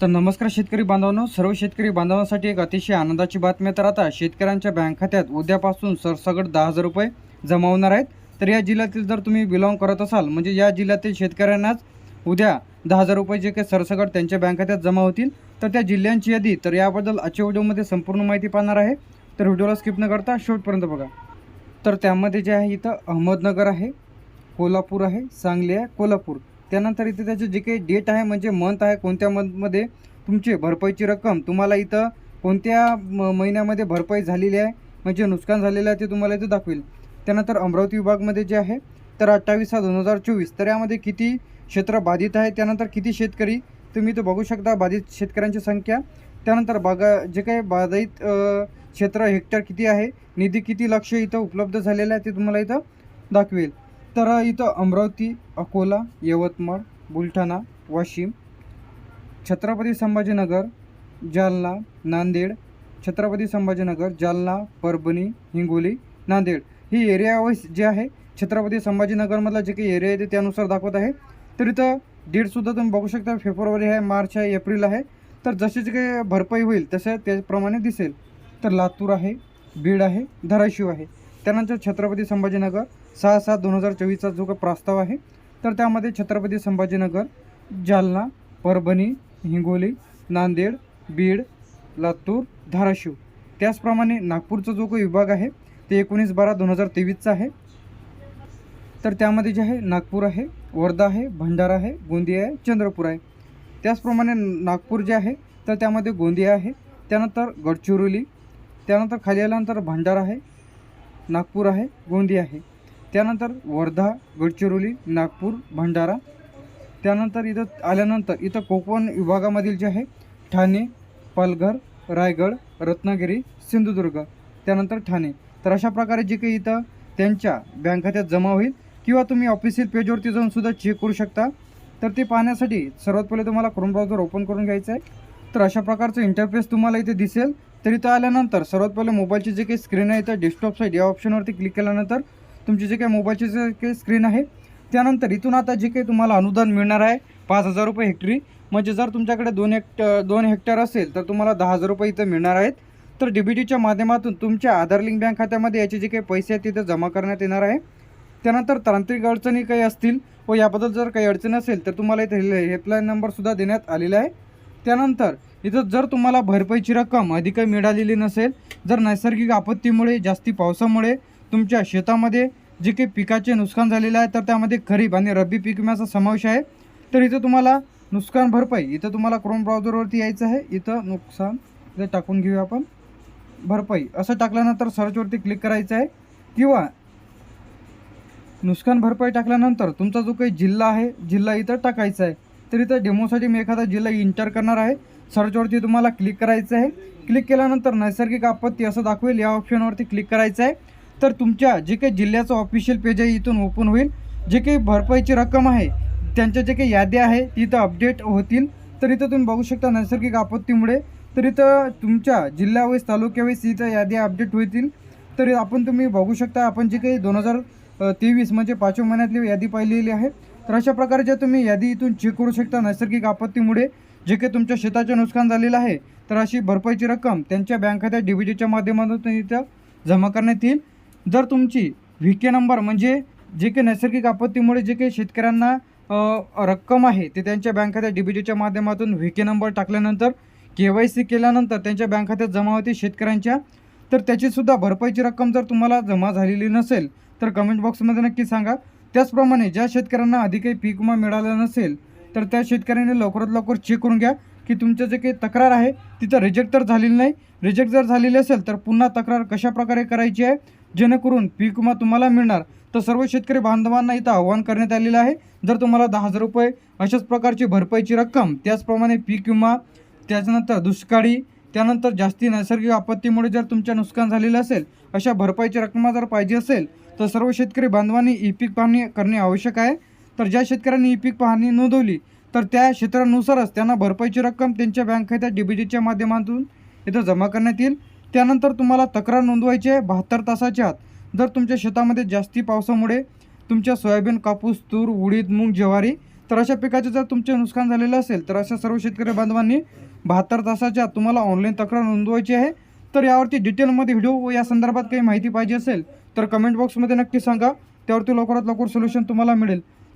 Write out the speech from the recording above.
तर नमस्कार शेतकरी बांधवांनो. सर्व शेतकरी बांधवांसाठी एक अतिशय आनंदाची बातमी तर आता शेतकऱ्यांच्या बँक खात्यात उद्यापासून सरसगट दहा हजार रुपये जमा होणार आहेत. तर या जिल्ह्यातील जर तुम्ही बिलॉंग करत असाल म्हणजे या जिल्ह्यातील शेतकऱ्यांनाच उद्या दहा हजार रुपये जे काही सरसगट त्यांच्या बँक खात्यात जमा होतील तर त्या जिल्ह्यांची यादी. तर याबद्दल आजच्या व्हिडिओमध्ये संपूर्ण माहिती पाहणार आहे. तर व्हिडिओला स्किप न करता शेवटपर्यंत बघा. तर त्यामध्ये जे आहे इथं अहमदनगर आहे कोल्हापूर आहे सांगली आहे कोल्हापूर. त्यानंतर इथे त्याचे जे काही डेट आहे म्हणजे मंथ आहे कोणत्या मंथमध्ये तुमची भरपाईची रक्कम तुम्हाला इथं कोणत्या म महिन्यामध्ये भरपाई झालेली आहे म्हणजे नुकसान झालेलं आहे ते तुम्हाला इथं दाखवेल. त्यानंतर अमरावती विभागमध्ये जे आहे तर अठ्ठावीस सहा दोन हजार चोवीस तर यामध्ये किती क्षेत्र बाधित आहे त्यानंतर किती शेतकरी तुम्ही इथं बघू शकता बाधित शेतकऱ्यांची संख्या. त्यानंतर बागा जे काही बाधित क्षेत्र हेक्टर किती आहे निधी किती लक्ष इथं उपलब्ध झालेलं आहे ते तुम्हाला इथं दाखवेल. तर इथं अमरावती अकोला यवतमाळ बुलढाणा वाशिम छत्रपती संभाजीनगर जालना नांदेड छत्रपती संभाजीनगर जालना परभणी हिंगोली नांदेड. ही एरिया वाईज जे आहे छत्रपती संभाजीनगरमधला जे काही एरिया आहे ते त्यानुसार दाखवत आहे. तर इथं डेटसुद्धा तुम्ही बघू शकता फेब्रुवारी आहे मार्च आहे एप्रिल आहे. तर जसे जे काही भरपाई होईल तसं त्याप्रमाणे दिसेल. तर लातूर आहे बीड आहे धाराशिव आहे. त्यानंतर छत्रपती संभाजीनगर सहा सात दोन हजार चोवीसचा जो काही प्रस्ताव आहे तर त्यामध्ये छत्रपती संभाजीनगर जालना परभणी हिंगोली नांदेड बीड लातूर धाराशिव. त्याचप्रमाणे नागपूरचा जो काही विभाग आहे ते एकोणीस बारा दोन हजार तेवीसचा आहे. तर त्यामध्ये जे आहे नागपूर आहे वर्धा आहे भंडारा आहे गोंदिया आहे चंद्रपूर आहे. त्याचप्रमाणे नागपूर जे आहे तर त्यामध्ये गोंदिया आहे. त्यानंतर गडचिरोली त्यानंतर खाली आल्यानंतर भंडारा आहे. नागपूर आहे गोंदिया आहे. त्यानंतर वर्धा गडचिरोली नागपूर भंडारा. त्यानंतर इथं आल्यानंतर इथं कोकण विभागामधील जे आहे ठाणे पालघर रायगड रत्नागिरी सिंधुदुर्ग त्यानंतर ठाणे. तर अशा प्रकारे जे काही इथं त्यांच्या बँक खात्यात जमा होईल किंवा तुम्ही ऑफिशियल पेजवरती जाऊन सुद्धा चेक करू शकता. तर ते पाहण्यासाठी सर्वात पहिले तुम्हाला क्रोम ब्राउझर ओपन करून घ्यायचं आहे. तर अशा प्रकारचं इंटरफेस तुम्हाला इथे दिसेल. तर इथं आल्यानंतर सर्वात पहिले मोबाईलची जे काही स्क्रीन आहे तर डेस्कटॉप साईड या ऑप्शनवरती क्लिक केल्यानंतर तुमची जे काही मोबाईलची जे काही स्क्रीन आहे त्यानंतर इथून आता जे काही तुम्हाला अनुदान मिळणार आहे पाच हजार रुपये हेक्टरी म्हणजे जर तुमच्याकडे दोन हेक्ट दोन हेक्टर असेल तर तुम्हाला दहा हजार रुपये इथं मिळणार आहेत. तर डी बी टीच्या माध्यमातून तुमच्या आधार लिंक बँक खात्यामध्ये याचे जे काही पैसे आहेत तिथे जमा करण्यात येणार आहे. त्यानंतर तांत्रिक अडचणी काही असतील व याबद्दल जर काही अडचण असेल तर तुम्हाला इथे हेल्पलाईन नंबरसुद्धा देण्यात आलेला आहे. त्यानंतर इथं जर तुम्हाला भरपाईची रक्कम अधिक मिळालेली नसेल जर नैसर्गिक आपत्तीमुळे जास्ती पावसामुळे तुमच्या शेतामध्ये जे काही पिकाचे नुकसान झालेलं आहे तर त्यामध्ये खरीप आणि रब्बी पीक विम्याचा समावेश आहे. तर इथं तुम्हाला नुकसान भरपाई इथं तुम्हाला क्रोम ब्राउझरवरती यायचं आहे. इथं नुकसान इथं टाकून घेऊया आपण. भरपाई असं टाकल्यानंतर सर्चवरती क्लिक करायचं आहे. किंवा नुकसान भरपाई टाकल्यानंतर तुमचा जो काही जिल्हा आहे जिल्हा इथं टाकायचा आहे. तर इथं डेमोसाठी मी एखादा जिल्हा इंटर करणार आहे. सर्चवरती तुम्हाला क्लिक करायचं आहे. क्लिक केल्यानंतर नैसर्गिक आपत्ती असं दाखवेल. या ऑप्शनवरती क्लिक करायचं आहे. तर तुमच्या जे काही जिल्ह्याचं ऑफिशियल पेज आहे इथून ओपन होईल. जे काही भरपाईची रक्कम आहे त्यांच्या जे काही याद्या आहे ती इथं अपडेट होतील. तर इथं तुम्ही बघू शकता नैसर्गिक आपत्तीमुळे. तर इथं तुमच्या जिल्ह्यावेळेस तालुक्यावेळेस इथं याद्या अपडेट होतील. तर आपण तुम्ही बघू शकता आपण जे काही दोन हजार तेवीस म्हणजे पाचव्या महिन्यातली यादी पाहिलेली आहे. तर अशा प्रकारे ज्या तुम्ही यादी इथून चेक करू शकता नैसर्गिक आपत्तीमुळे. जे काही तुमच्या शेताचे नुकसान झालेलं आहे तर अशी भरपाईची रक्कम त्यांच्या बँक खात्यात डी बी डीच्या माध्यमातून इथं जमा करण्यात येईल. जर तुमची व्ही के नंबर म्हणजे जे काही नैसर्गिक आपत्तीमुळे जे काही शेतकऱ्यांना रक्कम आहे ते त्यांच्या बँक खात्यात डी बी डीच्या माध्यमातून व्ही के नंबर टाकल्यानंतर के वाय सी केल्यानंतर त्यांच्या बँक खात्यात जमा होते शेतकऱ्यांच्या. तर त्याचीसुद्धा भरपाईची रक्कम जर तुम्हाला जमा झालेली नसेल तर कमेंट बॉक्समध्ये नक्की सांगा. त्याचप्रमाणे ज्या शेतकऱ्यांना आधी काही पीक विमा मिळाला नसेल तर त्या शेतकऱ्याने लवकरात लवकर चेक करून घ्या की तुमचं जे काही तक्रार आहे तिथं रिजेक्ट तर झालेली नाही. रिजेक्ट जर झालेली असेल तर पुन्हा तक्रार कशा प्रकारे करायची आहे? जेणेकरून पीक विमा तुम्हाला मिळणार. तर सर्व शेतकरी बांधवांना इथं आव्हान करण्यात आलेलं आहे. जर तुम्हाला दहा हजार रुपये अशाच प्रकारची भरपाईची रक्कम त्याचप्रमाणे पीक विमा त्याच्यानंतर दुष्काळी त्यानंतर जास्ती नैसर्गिक आपत्तीमुळे जर तुमच्या नुकसान झालेलं असेल अशा भरपाईची रक्कम जर पाहिजे असेल तर सर्व शेतकरी बांधवांनी ई पीक पाहणी करणे आवश्यक आहे. तर ज्या शेतकऱ्यांनी ही पीक पाहणी नोंदवली तर त्या क्षेत्रानुसारच त्यांना भरपाईची रक्कम त्यांच्या बँक खात्यात डीबीटीच्या माध्यमातून इथं जमा करण्यात येईल. त्यानंतर तुम्हाला तक्रार नोंदवायची आहे बहात्तर तासाच्या आत. जर तुमच्या शेतामध्ये जास्ती पावसामुळे तुमच्या सोयाबीन कापूस तूर उडीद मूग ज्वारी तर अशा पिकाचे जर तुमचे नुकसान झालेलं असेल तर अशा सर्व शेतकरी बांधवांनी बहात्तर तासाच्या आत तुम्हाला ऑनलाईन तक्रार नोंदवायची आहे. तर यावरती डिटेलमध्ये व्हिडिओ व या संदर्भात काही माहिती पाहिजे असेल तर कमेंट बॉक्समध्ये नक्की सांगा. त्यावरती लवकरात लवकर सोल्युशन तुम्हाला मिळेल.